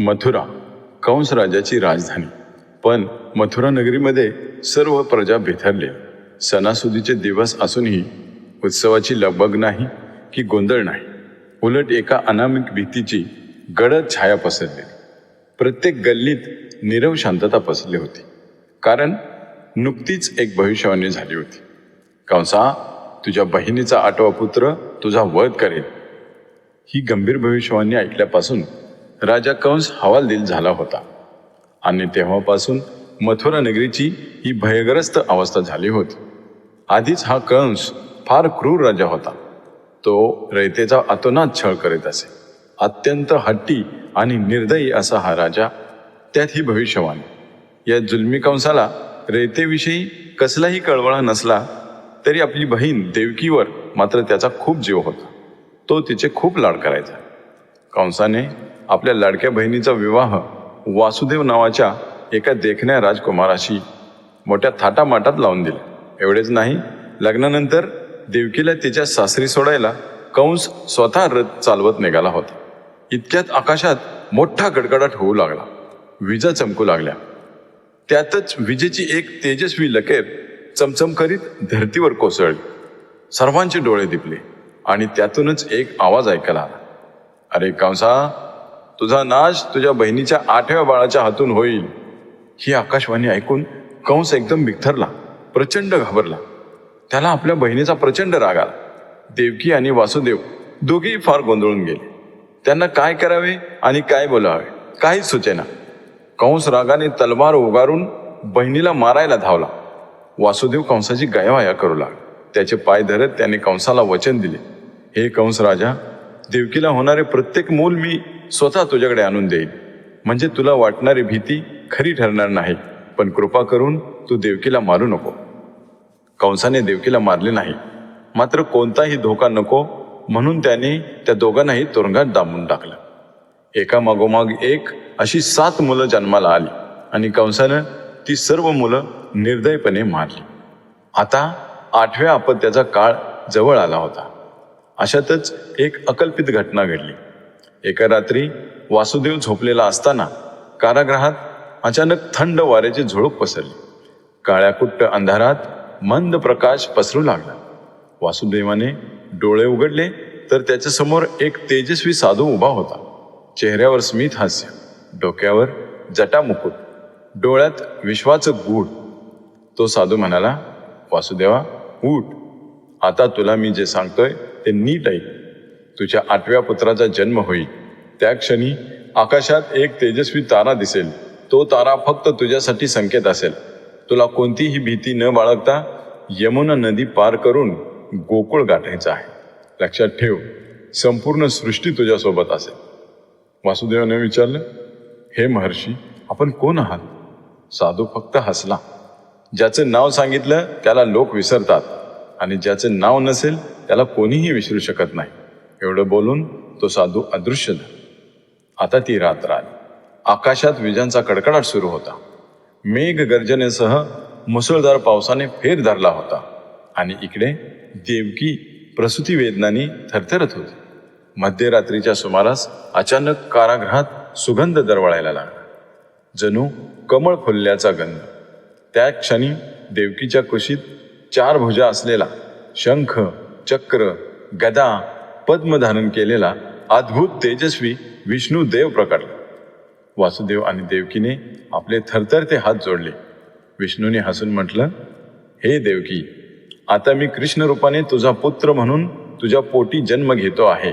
मथुरा कंस राजाची राजधानी. पण मथुरा नगरीमध्ये सर्व प्रजा बिथरले. सणासुदीचे दिवस असूनही उत्सवाची लगबग नाही की गोंधळ नाही. उलट एका अनामिक भीतीची गडद छाया पसरली. प्रत्येक गल्लीत नीरव शांतता पसरली होती. कारण नुकतीच एक भविष्यवाणी झाली होती. कंसा तुझ्या बहिणीचा आठवा पुत्र तुझा वध करेल. ही गंभीर भविष्यवाणी ऐकल्यापासून राजा कंस हवालदिल झाला होता. आणि तेव्हापासून मथुरा नगरीची ही भयग्रस्त अवस्था झाली होती. आधीच हा कंस फार क्रूर राजा होता. तो रयतेचा अतोनात छळ करीत असे. अत्यंत हट्टी आणि निर्दयी असा हा राजा त्यात ही भविष्यवाणी. या जुलमी कंसाला रयतेविषयी कसलाही कळवळा नसला तरी आपली बहीण देवकीवर मात्र त्याचा खूप जीव होता. तो तिचे खूप लाड करायचा. कंसाने आपल्या लाडक्या बहिणीचा विवाह वासुदेव नावाच्या एका देखण्या राजकुमाराशी मोठ्या थाटामाटात लावून दिला. एवढेच नाही लग्नानंतर देवकीला तिच्या सासरी सोडायला कंस स्वतः रथ चालवत निघाला होता. इतक्यात आकाशात मोठा गडगडाट होऊ लागला. विजा चमकू लागल्या. त्यातच विजेची एक तेजस्वी लकेर चमचम करीत धर्तीवर कोसळली. सर्वांचे डोळे दिपले आणि त्यातूनच एक आवाज ऐकायला आला. अरे कंसा तुझा नाश तुझ्या बहिणीच्या आठव्या बाळाच्या हातून होईल. ही आकाशवाणी ऐकून कंस एकदम बिथरला प्रचंड घाबरला. त्याला आपल्या बहिणीचा प्रचंड राग आला. देवकी आणि वासुदेव दोघेही फार गोंधळून गेले. त्यांना काय करावे आणि काय बोलावे काहीच सुचेना. कंस रागाने तलवार उगारून बहिणीला मारायला धावला. वासुदेव कंसाची गायवाया करू लागला. त्याचे पाय धरत त्याने कंसाला वचन दिले. हे कंस राजा देवकीला होणारे प्रत्येक मूल मी स्वतः तुझ्याकडे आणून देईन. म्हणजे तुला वाटणारी भीती खरी ठरणार नाही. पण कृपा करून तू देवकीला मारू नको. कंसाने देवकीला मारले नाही. मात्र कोणताही धोका नको म्हणून त्याने त्या दोघांनाही तुरुंगात दाबून टाकलं. एका मागोमाग एक अशी सात मुलं जन्माला आली आणि कंसानं ती सर्व मुलं निर्दयपणे मारली. आता आठव्या अपत्याचा काळ जवळ आला होता. अशातच एक अकल्पित घटना घडली. एका रात्री वासुदेव झोपलेला असताना कारागृहात अचानक थंड वाऱ्याची झुळूक पसरली. काळ्याकुट्ट अंधारात मंद प्रकाश पसरू लागला. वासुदेवाने डोळे उघडले तर त्याच्यासमोर एक तेजस्वी साधू उभा होता. चेहऱ्यावर स्मित हास्य डोक्यावर जटामुकुट डोळ्यात विश्वाचं गूढ. तो साधू म्हणाला वासुदेवा उठ. आता तुला मी जे सांगतोय ते नीट ऐक. तुझ्या आठव्या पुत्राचा जन्म होईल. त्या क्षणी आकाशात एक तेजस्वी तारा दिसेल. तो तारा फक्त तुझ्यासाठी संकेत असेल. तुला कोणतीही भीती न बाळगता यमुना नदी पार करून गोकुळ गाठायचा आहे. लक्षात ठेव संपूर्ण सृष्टी तुझ्यासोबत असेल. वासुदेवाने विचारलं हे महर्षी आपण कोण आहात? साधू फक्त हसला. ज्याचं नाव सांगितलं त्याला लोक विसरतात. आणि ज्याचं नाव नसेल त्याला कोणीही विसरू शकत नाही. एवढं बोलून तो साधू अदृश्य झाला. आता ती रात्र आली. आकाशात विजांचा कडकडाट सुरू होता. मेघ गर्जनेसह मुसळधार पावसाने फेर धरला होता आणि इकडे देवकी प्रसूती वेदनानी थरथरत होती. मध्यरात्रीच्या सुमारास अचानक कारागृहात सुगंध दरवळायला लागला. जणू कमळ फुलल्याचा गंध. त्या क्षणी देवकीच्या कुशीत चार भुजा असलेला शंख चक्र गदा पद्म धारण केलेला अद्भुत तेजस्वी विष्णू देव प्रकटला. वासुदेव आणि देवकीने आपले थरथरते हात जोडले. विष्णूने हसून म्हटलं हे देवकी आता मी कृष्ण रूपाने तुझा पुत्र म्हणून तुझ्या पोटी जन्म घेतो आहे.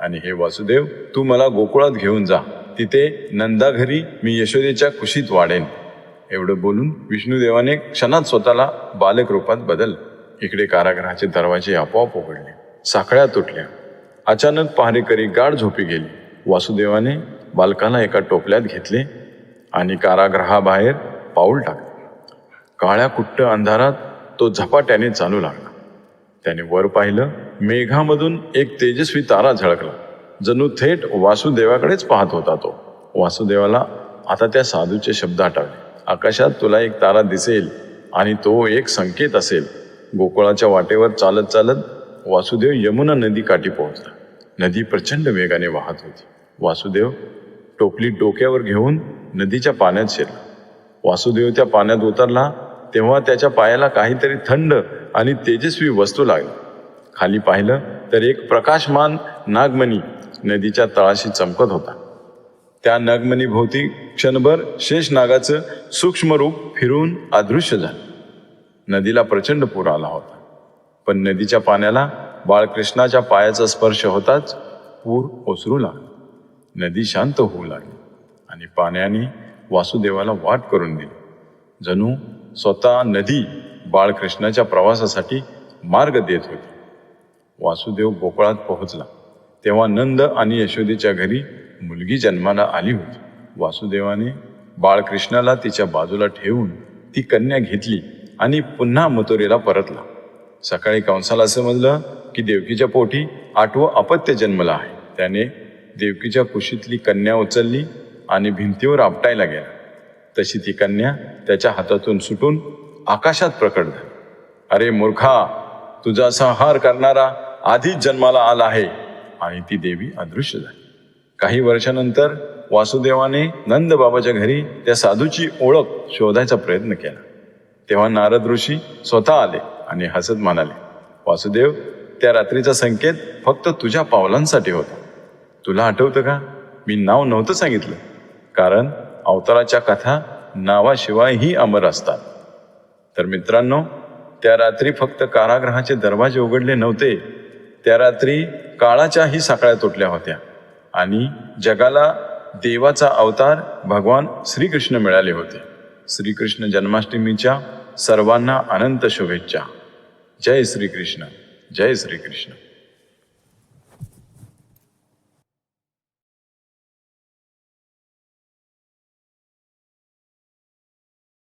आणि हे वासुदेव तू मला गोकुळात घेऊन जा. तिथे नंदाघरी मी यशोदेच्या कुशीत वाढेन. एवढं बोलून विष्णुदेवाने क्षणात स्वतःला बालक रूपात बदल. इकडे कारागृहाचे दरवाजे आपोआप उघडले. साखळ्या तुटल्या. अचानक पहारेकरी गाढ झोपी गेली. वासुदेवाने बालकाला एका टोपल्यात घेतले आणि कारागृहाबाहेर पाऊल टाकले. काळ्या कुट्ट अंधारात तो झपाट्याने चालू लागला. त्याने वर पाहिलं मेघामधून एक तेजस्वी तारा झळकला जणू थेट वासुदेवाकडेच पाहत होता तो. वासुदेवाला आता त्या साधूचे शब्द आठवले. आकाशात तुला एक तारा दिसेल आणि तो एक संकेत असेल. गोकुळाच्या वाटेवर चालत चालत वासुदेव यमुना नदी काठी पोहोचला. नदी प्रचंड वेगाने वाहत होती. वासुदेव टोपली डोक्यावर घेऊन नदीच्या पाण्यात शिरला. वासुदेव त्या पाण्यात उतरला तेव्हा त्याच्या पायाला काहीतरी थंड आणि तेजस्वी वस्तू लागली. खाली पाहिलं तर एक प्रकाशमान नागमणी नदीच्या तळाशी चमकत होता. त्या नागमणीभोवती क्षणभर शेष नागाचं सूक्ष्म रूप फिरून अदृश्य झालं. नदीला प्रचंड पूर आला होता. पण नदीच्या पाण्याला बाळकृष्णाच्या पायाचा स्पर्श होताच पूर ओसरू लागला. नदी शांत होऊ लागली आणि पाण्याने वासुदेवाला वाट करून दिली. जणू स्वतः नदी बाळकृष्णाच्या प्रवासासाठी मार्ग देत होती. वासुदेव गोकुळात पोहोचला. तेव्हा नंद आणि यशोदेच्या घरी मुलगी जन्माला आली होती. वासुदेवाने बाळकृष्णाला तिच्या बाजूला ठेवून ती कन्या घेतली आणि पुन्हा मथुरेला परतला. सकाळी कंसाला समजलं की देवकीच्या पोटी आठवं अपत्य जन्मला आहे. त्याने देवकीच्या कुशीतली कन्या उचलली आणि भिंतीवर आपटायला गेला. तशी ती कन्या त्याच्या हातातून सुटून आकाशात प्रकट झाली. अरे मूर्खा तुझा संहार करणारा आधीच जन्माला आला आहे. आणि ती देवी अदृश्य झाली. काही वर्षानंतर वासुदेवाने नंद बाबाच्या घरी त्या साधूची ओळख शोधायचा प्रयत्न केला. तेव्हा नारद ऋषी स्वतः आले आणि हसत म्हणाले वासुदेव त्या रात्रीचा संकेत फक्त तुझ्या पावलांसाठी होता. तुला आठवतं का? मी नाव नव्हतं सांगितलं. कारण अवताराच्या कथा नावाशिवायही अमर असतात. तर मित्रांनो त्या रात्री फक्त कारागृहाचे दरवाजे उघडले नव्हते. त्या रात्री काळाच्याही साकळ्या तुटल्या होत्या. आणि जगाला देवाचा अवतार भगवान श्रीकृष्ण मिळाले होते. श्रीकृष्ण जन्माष्टमीच्या सर्वांना अनंत शुभेच्छा. जय श्रीकृष्ण. जय श्रीकृष्ण.